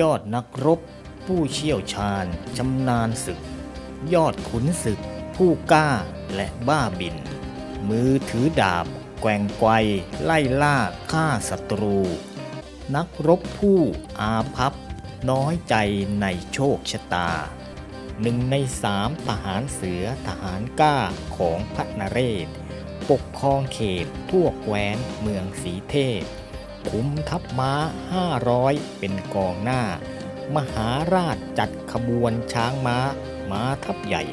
ยอดนักรบ ผู้เชี่ยวชาญชำนาญศึก ยอดขุนศึก ผู้กล้าและบ้าบิน มือถือดาบ แกว่งไกวไล่ล่าฆ่าศัตรู นักรบผู้อาภัพน้อยใจในโชคชะตาหนึ่งในสามทหารเสือทหารกล้าของพระนเรศ ปกครองเขตทั่วแคว้นเมืองสีเทพ คุมทัพม้าห้าร้อยเป็นกองหน้า มหาราชจัดขบวนช้างม้า ม้าทัพใหญ่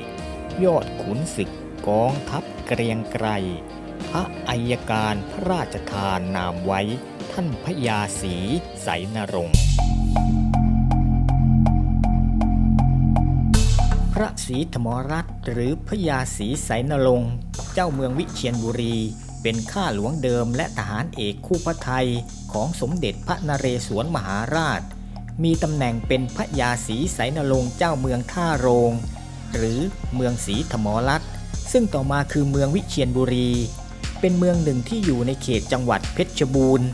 ยอดขุนศึกกองทัพเกรียงไกร พระอัยการพระราชทานนามไว้ ท่านพญาศรีใสนรงค์พระศรีธรรมรัตน์หรือพระยาศรีไสนรงค์เจ้าเมืองวิเชียรบุรี เป็นข้าหลวงเดิมและทหารเอกคู่พระไทยของสมเด็จพระนเรศวรมหาราช มีตำแหน่งเป็นพระยาศรีไสนรงค์เจ้าเมืองท่าโรง หรือเมืองศรีธรรมรัตซึ่งต่อมาคือเมืองวิเชียรบุรี เป็นเมืองหนึ่งที่อยู่ในเขตจังหวัดเพชรบูรณ์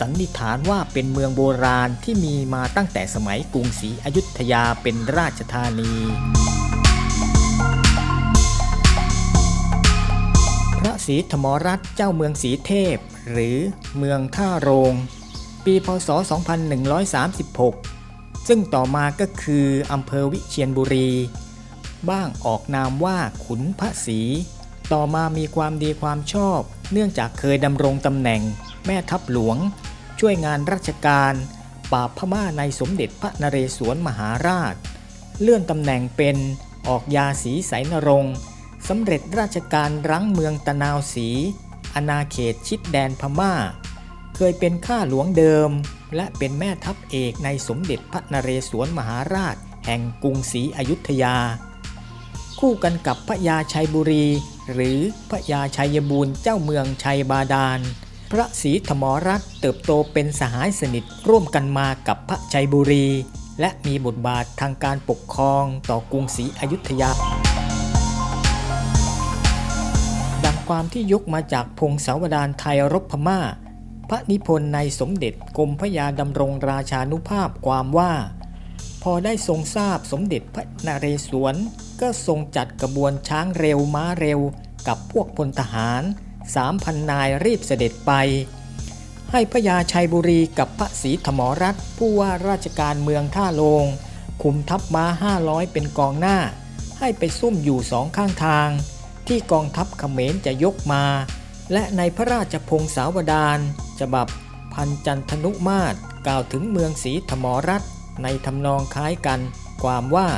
สันนิษฐานว่าเป็นเมืองโบราณที่มีมาตั้งแต่สมัยกรุงศรีอยุธยาเป็นราชธานี ศรีธรรมรัตเจ้าเมืองศรีเทพ หรือเมืองท่าโรง ปีพศ 2136 ซึ่งต่อมาก็คืออำเภอวิเชียรบุรี บ้างออกนามว่าขุนพระศรีต่อมามีความดีความชอบ เนื่องจากเคยดำรงตำแหน่ง แม่ทัพหลวง ช่วยงานราชการปราบพม่าในสมเด็จพระนเรศวรมหาราช เลื่อนตำแหน่งเป็นออกยาสีไสนรงค์ สำเร็จราชการรั้งเมืองตะนาวศรีอาณาเขตชิดแดนพม่า เคยเป็นข้าหลวงเดิม และเป็นแม่ทัพเอกในสมเด็จพระนเรศวรมหาราช แห่งกรุงศรีอยุธยา คู่กันกับพระยาชัยบุรี หรือพระยาชัยบูรณ์เจ้าเมืองชัยบาดาล พระศรีธรรมรัตน์เติบโตเป็นสหายสนิทร่วมกันมากับพระชัยบุรี และมีบทบาททางการปกครองต่อกรุงศรีอยุธยา ความที่ยกมาจากพงศาวดารไทยรบพม่า พระนิพนธ์ในสมเด็จกรมพระยาดำรงราชานุภาพความว่า พอได้ทรงทราบสมเด็จพระนเรศวร ก็ทรงจัดกระบวนช้างเร็วม้าเร็วกับพวกพลทหาร3,000นายรีบเสด็จไป ให้พระยาชัยบุรีกับพระศรีธรรมรัตนผู้ว่าราชการเมืองท่าโลง คุมทัพม้า 500 เป็นกองหน้า ให้ไปซุ่มอยู่สองข้างทาง ที่กองทัพเขมรจะยกมา และในพระราชพงศาวดารฉบับพันจันทนุมาตรกล่าวถึงเมืองศรีธรรมรัตน์ในทำนองคล้ายกันความว่า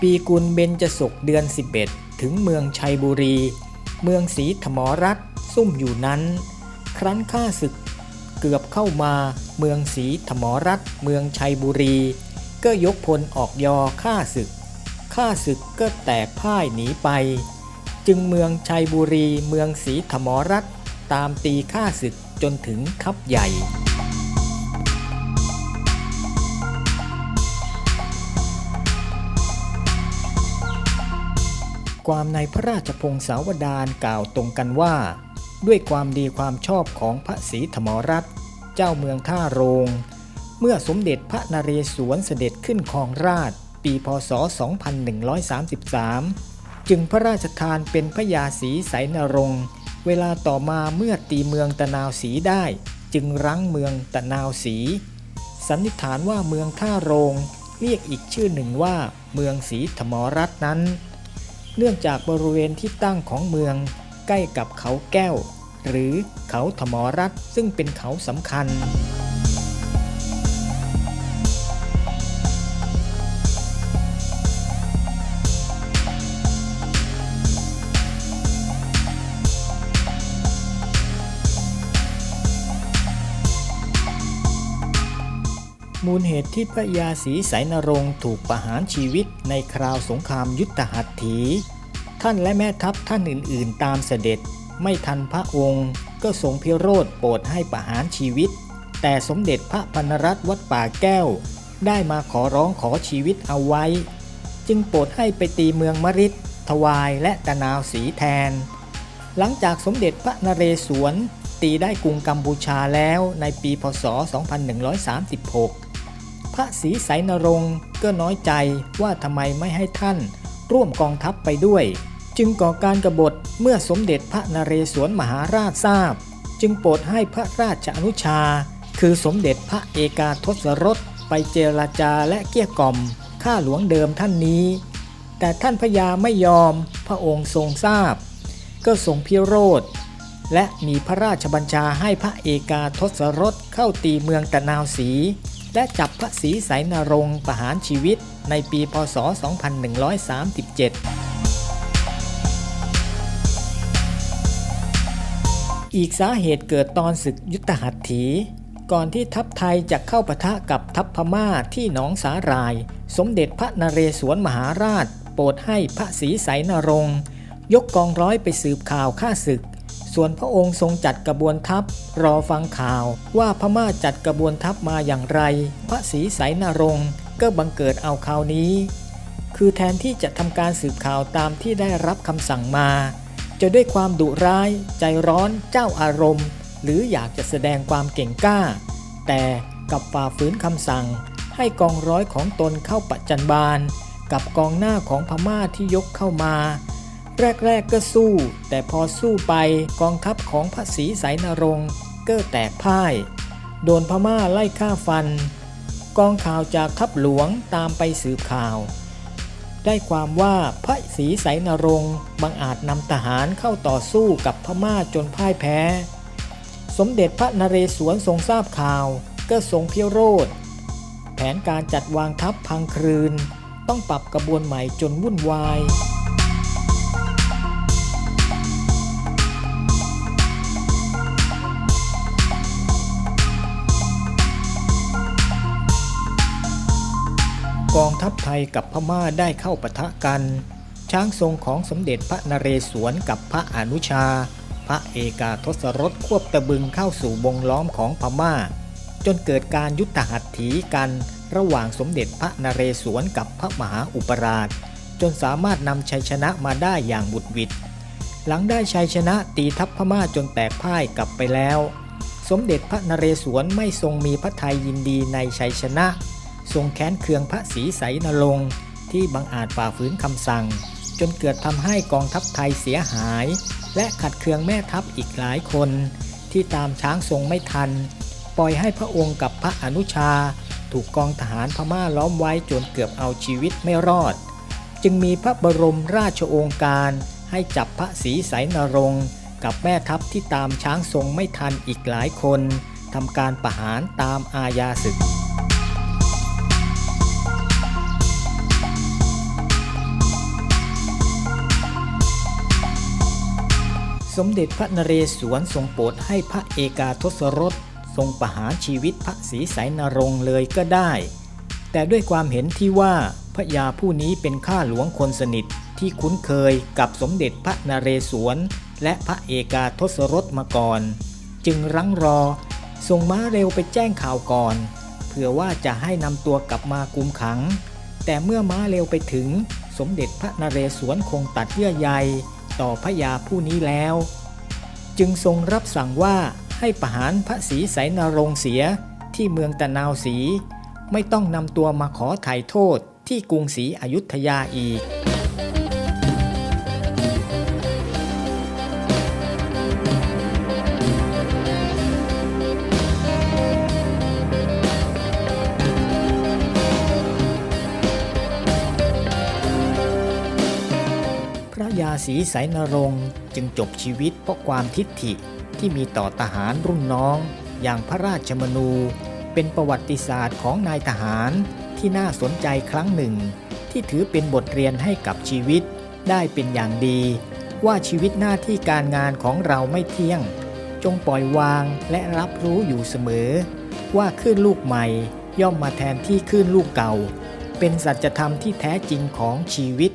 ปีกุลเบญจศกเดือน 11 ถึงเมืองชัยบุรี เมืองศรีธรรมรัตน์ซุ่มอยู่นั้น ครั้นข้าศึกเกือบเข้ามาเมืองศรีธรรมรัตน์เมืองชัยบุรี ก็ยกพลออกยอฆ่าศึกฆ่าศึกก็แตกพ่ายหนีไป จึงเมืองชัยบุรี เมืองศรีธรรมรัตน์ตามตีฆ่าศึกจนถึงทัพใหญ่ ความในพระราชพงศาวดารกล่าวตรงกันว่า ด้วยความดีความชอบของพระศรีธรรมรัตน์เจ้าเมืองท่าโรง เมื่อสมเด็จพระนเรศวรเสด็จขึ้นครองราชปีพศ 2133 จึงพระราชทานเป็นพระยาศรีไสนรงค์เวลาต่อมาเมื่อตีเมืองตะนาวศรีได้ จึงรั้งเมืองตะนาวศรีสันนิษฐานว่าเมืองท่าโรง เรียกอีกชื่อหนึ่งว่าเมืองศรีธรรมรัตน์นั้น เนื่องจากบริเวณที่ตั้งของเมืองใกล้กับเขาแก้ว หรือเขาธรรมรัตน์ซึ่งเป็นเขาสำคัญ มูลเหตุที่พระยาศรีไสนรงค์ถูกประหารชีวิตในคราวสงครามยุทธหัตถี ท่านและแม่ทัพท่านอื่นๆ ตามเสด็จไม่ทันพระองค์ก็ทรงพิโรธโปรดให้ประหารชีวิต แต่สมเด็จพระพนรัตน์วัดป่าแก้ว ได้มาขอร้องขอชีวิตเอาไว้ จึงโปรดให้ไปตีเมืองมริดทวายและตะนาวสีแทน หลังจากสมเด็จพระนเรศวรตีได้กรุงกัมพูชาแล้วในปีพศ 2136 พระศรีไสยนรงค์ก็น้อยใจว่าทำไมไม่ให้ท่าน ร่วมกองทัพไปด้วย จึงก่อการกรบฏเมื่อสมเด็จพระนเรศวรมหาราชทราบ จึงโปรดให้พระราชอนุชา คือสมเด็จพระเอกาทศรสไปเจรจาและเกลี้ยกล่อมข้าหลวงเดิมท่านนี้ แต่ท่านพญาไม่ยอมพระองค์ทรงทราบ ก็ทรงพิโรธและมีพระราชบัญชาให้พระเอกาทศรสเข้าตีเมืองตะนาวศรี และจับพระศรีไสยนรงค์ประหารชีวิตในปีพศ 2137 อีกสาเหตุเกิดตอนศึกยุทธหัตถี ก่อนที่ทัพไทยจะเข้าปะทะกับทัพพม่าที่หนองสาหราย สมเด็จพระนเรศวรมหาราช โปรดให้พระศรีไสยนรงค์ยกกองร้อยไปสืบข่าวฆ่าศึก ส่วนพระองค์ทรงจัดกระบวนทัพ รอฟังข่าวว่าพม่าจัดกระบวนทัพมาอย่างไร พระศรีไสยนรงก็บังเกิดเอาข่าวนี้ คือแทนที่จะทำการสืบข่าวตามที่ได้รับคำสั่งมา จะด้วยความดุร้าย ใจร้อนเจ้าอารมณ์ หรืออยากจะแสดงความเก่งกล้า แต่กลับฝ่าฝืนคำสั่ง ให้กองร้อยของตนเข้าประจันบาน กับกองหน้าของพม่าที่ยกเข้ามา แรก ๆ ก็สู้ แต่พอสู้ไปกองทัพของพระศรีไสยนรงค์ก็แตกพ่าย โดนพม่าไล่ฆ่าฟัน กองข่าวจากทัพหลวงตามไปสืบข่าว ได้ความว่าพระศรีไสยนรงค์บังอาจนำทหารเข้าต่อสู้กับพม่าจนพ่ายแพ้ สมเด็จพระนเรศวรทรงทราบข่าว ก็ทรงเพิโรธแผนการจัดวางทัพพังครืน ต้องปรับกระบวนใหม่จนวุ่นวาย ทัพไทยกับพม่าได้เข้าปะทะกัน ช้างทรงของสมเด็จพระนเรศวรกับพระอนุชา พระเอกาทศรสควบตะบึงเข้าสู่วงล้อมของพม่า จนเกิดการยุทธหัตถีกันระหว่างสมเด็จพระนเรศวรกับพระมหาอุปราช จนสามารถนำชัยชนะมาได้อย่างบุดหวิดหลังได้ชัยชนะตีทัพพม่าจนแตกพ่ายกลับไปแล้ว สมเด็จพระนเรศวรไม่ทรงมีพระทัยยินดีในชัยชนะ ทรงแค้นเคืองพระศรีไสยนรงค์ที่บังอาจฝ่าฝืนคำสั่ง จนเกิดทำให้กองทัพไทยเสียหาย และขัดเคืองแม่ทัพอีกหลายคน ที่ตามช้างทรงไม่ทัน ปล่อยให้พระองค์กับพระอนุชา ถูกกองทหารพม่าล้อมไว้จนเกือบเอาชีวิตไม่รอด จึงมีพระบรมราชโองการให้จับพระศรีไสยนรงค์กับแม่ทัพที่ตามช้างทรงไม่ทันอีกหลายคนทำการประหารตามอาญาศึก สมเด็จพระนเรศวรทรงโปรดให้พระเอกาทศรสทรงประหารชีวิตพระศรีไสยนรงเลยก็ได้ แต่ด้วยความเห็นที่ว่าพระยาผู้นี้เป็นข้าหลวงคนสนิทที่คุ้นเคยกับสมเด็จพระนเรศวร และพระเอกาทศรสมาก่อน จึงรั้งรอส่งม้าเร็วไปแจ้งข่าวก่อนเพื่อว่าจะให้นำตัวกลับมากุมขัง แต่เมื่อม้าเร็วไปถึง สมเด็จพระนเรศวรคงตัดเยื่อใย ต่อพระยาผู้นี้แล้ว จึงทรงรับสั่งว่าให้ประหารพระศรีไสยนรงเสียที่เมืองตะนาวศรีไม่ต้องนำตัวมาขอไถ่โทษที่กรุงศรีอยุธยาอีก พระยาศรีไสยนรงค์จึงจบชีวิตเพราะความทิฏฐิที่มีต่อทหารรุ่นน้อง อย่างพระราชมนู เป็นประวัติศาสตร์ของนายทหารที่น่าสนใจครั้งหนึ่ง ที่ถือเป็นบทเรียนให้กับชีวิตได้เป็นอย่างดี ว่าชีวิตหน้าที่การงานของเราไม่เที่ยง จงปล่อยวางและรับรู้อยู่เสมอ ว่าคลื่นลูกใหม่ย่อมมาแทนที่คลื่นลูกเก่า เป็นสัจธรรมที่แท้จริงของชีวิต